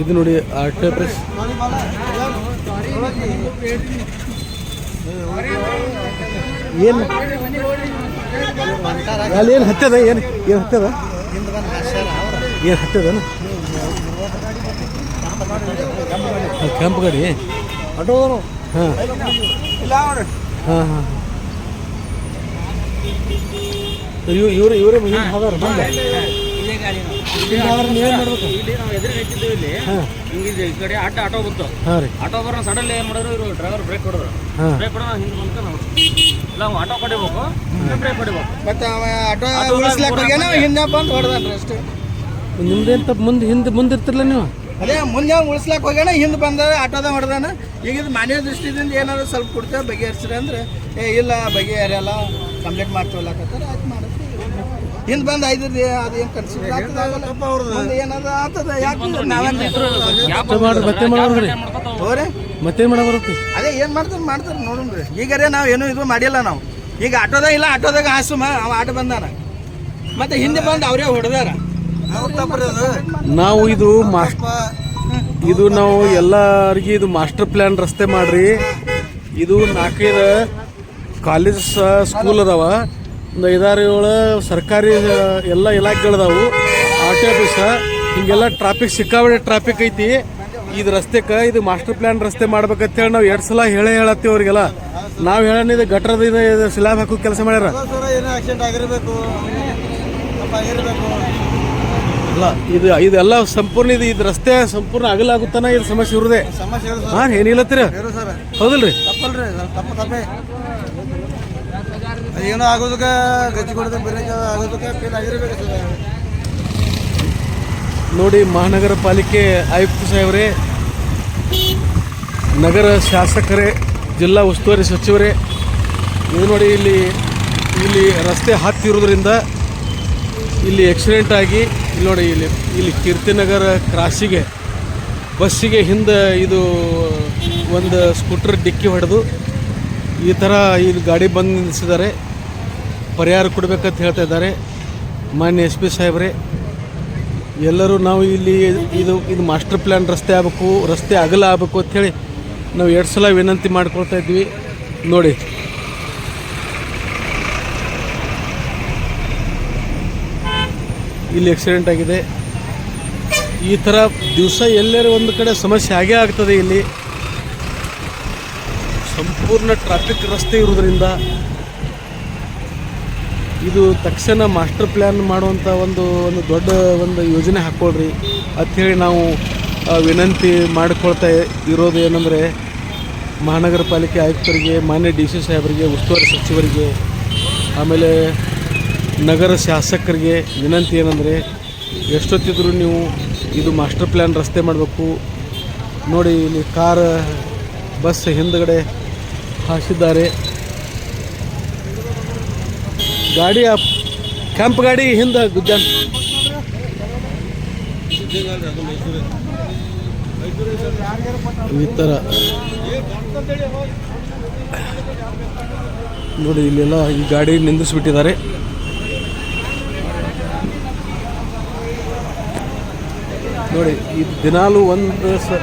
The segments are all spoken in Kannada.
ಇದು ನೋಡಿ ಆರ್ಟ್ ಪ್ರೆಸ್ ಏನು? ಅಲ್ಲಿ ಏನು ಹತ್ತದ? ಏನು ಏನು ಹತ್ತದ? ಏನು ಹತ್ತದನ? ಕೆಂಪು ಗಾಡಿ ಆಟೋ ಹಾಂ. ಹಾಂ ಹಾಂ. ಇವ್ ಇವ್ರು ಇವರು ಏನು ಹೋದಾರ ಬಂದ? ನೀವೇನು ಮಾಡ್ಬೇಕು ಇಲ್ಲಿ. ನಾವು. ಎದುರು ನಿಂತಿದ್ದೇವೆ ಇಲ್ಲಿ. ಹಾಂ. ಹಿಂಗೆ ಈ ಕಡೆ ಆಟೋ ಆಟೋ ಬಂತು. ಹಾಂ ರೀ. ಆಟೋ ಬರೋ ಸಡನ್ಲಿ ಏನು ಮಾಡಿದ್ರು ಇವರು ಡ್ರೈವರ್ ಬ್ರೇಕ್ ಹೊಡೆದ್ರು. ಹಾಂ. ಬ್ರೇಕ್ ಹೊಡೆದ ಹಿಂದೆ ಬಂದ್ಕ ನಾವು ಇಲ್ಲ ಆಟೋ ಹೊಡಿಬೇಕು ಬ್ರೇಕ್ ಹೊಡಿಬೇಕು ಮತ್ತೆ ಅವ ಆಟೋ ಉಳಿಸ್ಲಾಕ ಹೋಗ್ಯಾನ ಹಿಂದೆ ಬಂದು ಹೊಡೆದಾನ್ರಿ ಅಷ್ಟೇ. ನಿಮ್ದೇನು ತಪ್ಪು ಮುಂದೆ ಹಿಂದೆ ಮುಂದೆ ಇರ್ತಿರಲ್ಲ ನೀವು? ಅದೇ ಮುಂದೆ ಉಳಿಸ್ಲಾಕ ಹೋಗ್ಯಾನ ಹಿಂದೆ ಬಂದ ಆಟೋದ ಹೊಡೆದಾನ. ಈಗ ಇದು ಮಾನ್ಯ ದೃಷ್ಟಿದಿಂದ ಏನಾದ್ರು ಸ್ವಲ್ಪ ಕೊಡ್ತೇವೆ ಬಗೆಹರಿಸ್ರಿ ಅಂದ್ರೆ ಏ ಇಲ್ಲ ಬಗೆಹರಿಯಲ್ಲ ಕಂಪ್ಲೇಂಟ್ ಮಾಡ್ತೀವಲ್ಲಕತ್ತಾರ ಆಯ್ತು ಮಾಡಿದ್ರಿ ಹಿಂದೆ ಬಂದು ಐದ್ರಿ ಅದು ಏನು ಕನ್ಸಿಡರ್ ಆಗ್ತದಾಗಲ್ಲ ಮುಂದೆ ಏನಾದ್ರು ಆಗ್ತದ ಯಾಕೆ ನಾವೇನು ಮಾಡ್ರಿ ಮತ್ತೆ ಮಾಡೋದ್ರಿ ಮಾಡ ಬರುತ್ತೆ ಅದೇ ಏನು ಮಾಡ್ತಾರೆ ಮಾಡ್ತಾರೆ ನೋಡೋಣ್ರಿ ಈಗರೇ ನಾವು ಏನೂ ಇದು ಮಾಡಿಲ್ಲ ನಾವು. ಈಗ ಆಟೋದಾಗ ಇಲ್ಲ ಆಟೋದಾಗ ಹಾಸು ಅವ ಆಟೋ ಬಂದಾನ. ಮತ್ತೆ ಹಿಂದೆ ಬಂದು ಅವರೇ ಹೊಡೆದಾರ. ನಾವು ಇದು ಮಾಸ್ ಇದು ನಾವು ಎಲ್ಲರಿಗೆ ಇದು ಮಾಸ್ಟರ್ ಪ್ಲ್ಯಾನ್ ರಸ್ತೆ ಮಾಡ್ರಿ. ಇದು ನಾಲ್ಕೈದು ಕಾಲೇಜ್ ಸ್ಕೂಲ್ ಅದಾವ. ಒಂದು ಐದಾರು ಏಳು ಸರ್ಕಾರಿ ಎಲ್ಲ ಇಲಾಖೆಗಳದಾವು ಆರ್ ಟಿ ಆಫೀಸ. ಹಿಂಗೆಲ್ಲ ಟ್ರಾಫಿಕ್ ಸಿಕ್ಕಾಬಟ್ಟೆ ಟ್ರಾಫಿಕ್ ಐತಿ. ಇದು ರಸ್ತೆಕ ಇದು ಮಾಸ್ಟರ್ ಪ್ಲಾನ್ ರಸ್ತೆ ಮಾಡ್ಬೇಕಂತೇಳಿ ನಾವು ಎರಡು ಸಲ ಹೇಳೇ ಹೇಳತ್ತೀವಿ ಅವ್ರಿಗೆಲ್ಲ. ನಾವು ಹೇಳೋಣ ಇದು ಗಟ್ರದ ಇದು ಸ್ಲ್ಯಾಬ್ ಹಾಕೋ ಕೆಲಸ ಮಾಡ್ಯಾರ. ಅಲ್ಲ ಇದು ಇದೆಲ್ಲ ಸಂಪೂರ್ಣ ಇದು ಇದು ರಸ್ತೆ ಸಂಪೂರ್ಣ ಅಗಲಾಗುತ್ತಾನ ಇದು ಸಮಸ್ಯೆ ಇರುದೇ? ಹಾಂ ಏನಿಲ್ಲತ್ತೀರ ಸರ್. ಹೌದಲ್ರಿ? ಏನೋ ಆಗೋದಕ್ಕೆ ಗಜ್ಜಿ ಕೊಡೋದು ಬೇರೆ ಆಗೋದಕ್ಕೆ ಫೇಲ್ ಆಗಿರ್ಬೇಕು ಸರ್. ನೋಡಿ ಮಹಾನಗರ ಪಾಲಿಕೆ ಆಯುಕ್ತ ಸಾಹೇಬರೇ ನಗರ ಶಾಸಕರೇ, ಜಿಲ್ಲಾ ಉಸ್ತುವಾರಿ ಸಚಿವರೇ, ಇದು ನೋಡಿ ಇಲ್ಲಿ ಇಲ್ಲಿ ರಸ್ತೆ ಹತ್ತಿರೋದ್ರಿಂದ ಇಲ್ಲಿ ಆಕ್ಸಿಡೆಂಟ್ ಆಗಿ, ಇಲ್ಲಿ ನೋಡಿ ಇಲ್ಲಿ ಇಲ್ಲಿ ಕೀರ್ತಿನಗರ ಕ್ರಾಸಿಗೆ, ಬಸ್ಸಿಗೆ ಹಿಂದೆ ಇದು ಒಂದು ಸ್ಕೂಟರ್ ಡಿಕ್ಕಿ ಹೊಡೆದು ಈ ಥರ ಇಲ್ಲಿ ಗಾಡಿ ಬಂದು ನಿಲ್ಲಿಸಿದ್ದಾರೆ. ಪರಿಹಾರ ಕೊಡಬೇಕಂತ ಹೇಳ್ತಾ ಇದ್ದಾರೆ. ಮಾನ್ಯ ಎಸ್ ಪಿ ಸಾಹೇಬ್ರೆ ಎಲ್ಲರೂ ನಾವು ಇಲ್ಲಿ ಇದು ಇದು ಮಾಸ್ಟರ್ ಪ್ಲ್ಯಾನ್ ರಸ್ತೆ ಆಗಬೇಕು, ರಸ್ತೆ ಅಗಲ ಆಗಬೇಕು ಅಂಥೇಳಿ ನಾವು ಎರಡು ಸಲ ವಿನಂತಿ ಮಾಡ್ಕೊಳ್ತಾ ಇದ್ವಿ. ನೋಡಿ. ಇಲ್ಲಿ ಆಕ್ಸಿಡೆಂಟ್ ಆಗಿದೆ. ಈ ಥರ ದಿವಸ ಎಲ್ಲರೂ ಒಂದು ಕಡೆ ಸಮಸ್ಯೆ ಆಗೇ ಆಗ್ತದೆ ಇಲ್ಲಿ. ಸಂಪೂರ್ಣ ಟ್ರಾಫಿಕ್ ರಸ್ತೆ ಇರೋದ್ರಿಂದ ಇದು ತಕ್ಷಣ ಮಾಸ್ಟರ್ ಪ್ಲ್ಯಾನ್ ಮಾಡುವಂಥ ಒಂದು ಒಂದು ದೊಡ್ಡ ಒಂದು ಯೋಜನೆ ಹಾಕ್ಕೊಳ್ರಿ ಅಂಥೇಳಿ ನಾವು ವಿನಂತಿ ಮಾಡಿಕೊಳ್ತಾ ಇರೋದು ಏನಂದರೆ, ಮಹಾನಗರ ಪಾಲಿಕೆ ಆಯುಕ್ತರಿಗೆ, ಮಾನ್ಯ ಡಿ ಸಿ ಸಾಹೇಬರಿಗೆ, ಉಸ್ತುವಾರಿ ಸಚಿವರಿಗೆ, ಆಮೇಲೆ ನಗರ ಶಾಸಕರಿಗೆ ವಿನಂತಿ ಏನಂದರೆ, ಎಷ್ಟೊತ್ತಿದ್ರೂ ನೀವು ಇದು ಮಾಸ್ಟರ್ ಪ್ಲ್ಯಾನ್ ರಸ್ತೆ ಮಾಡಬೇಕು. ನೋಡಿ ಇಲ್ಲಿ ಕಾರ್, ಬಸ್ ಹಿಂದುಗಡೆ ಹಾಸಿದ್ದಾರೆ. ಗಾಡಿ ಕೆಂಪು ಗಾಡಿ ಹಿಂದೆ ಗುದ್ದಾನ್ ಈ ಥರ. ನೋಡಿ, ಇಲ್ಲೆಲ್ಲ ಈ ಗಾಡಿ ನಿಂದಿಸ್ಬಿಟ್ಟಿದ್ದಾರೆ ನೋಡಿ, ಇದು ದಿನಾಲು ಒಂದು ಸ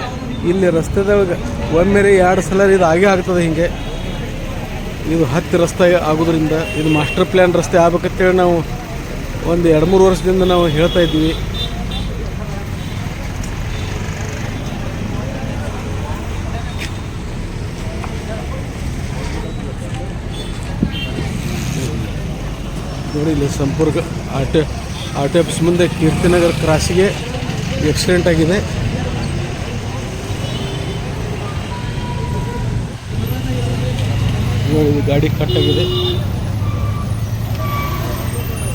ಇಲ್ಲಿ ರಸ್ತೆದೊಳಗೆ ಒಮ್ಮೆರೆ ಎರಡು ಸಲ ಇದು ಆಗೇ ಆಗ್ತದೆ ಹಿಂಗೆ. ಇದು ಹತ್ತಿ ರಸ್ತೆ ಆಗೋದ್ರಿಂದ ಇದು ಮಾಸ್ಟರ್ ಪ್ಲ್ಯಾನ್ ರಸ್ತೆ ಆಗ್ಬೇಕಂತೇಳಿ ನಾವು ಒಂದು ಎರಡು ಮೂರು ವರ್ಷದಿಂದ ನಾವು ಹೇಳ್ತಾ ಇದ್ವಿ ನೋಡಿ, ಇಲ್ಲಿ ಸಂಪರ್ಕ ಆಟೋ ಆಟೋ ಆಫೀಸ್ ಮುಂದೆ ಕೀರ್ತಿನಗರ್ ಕ್ರಾಸಿಗೆ ಆಕ್ಸಿಡೆಂಟ್ ಆಗಿದೆ. ಗಾಡಿ ಕಟ್ ಆಗಿದೆ.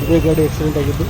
ಇದೇ ಗಾಡಿ ಆಕ್ಸಿಡೆಂಟ್ ಆಗಿದ್ದು.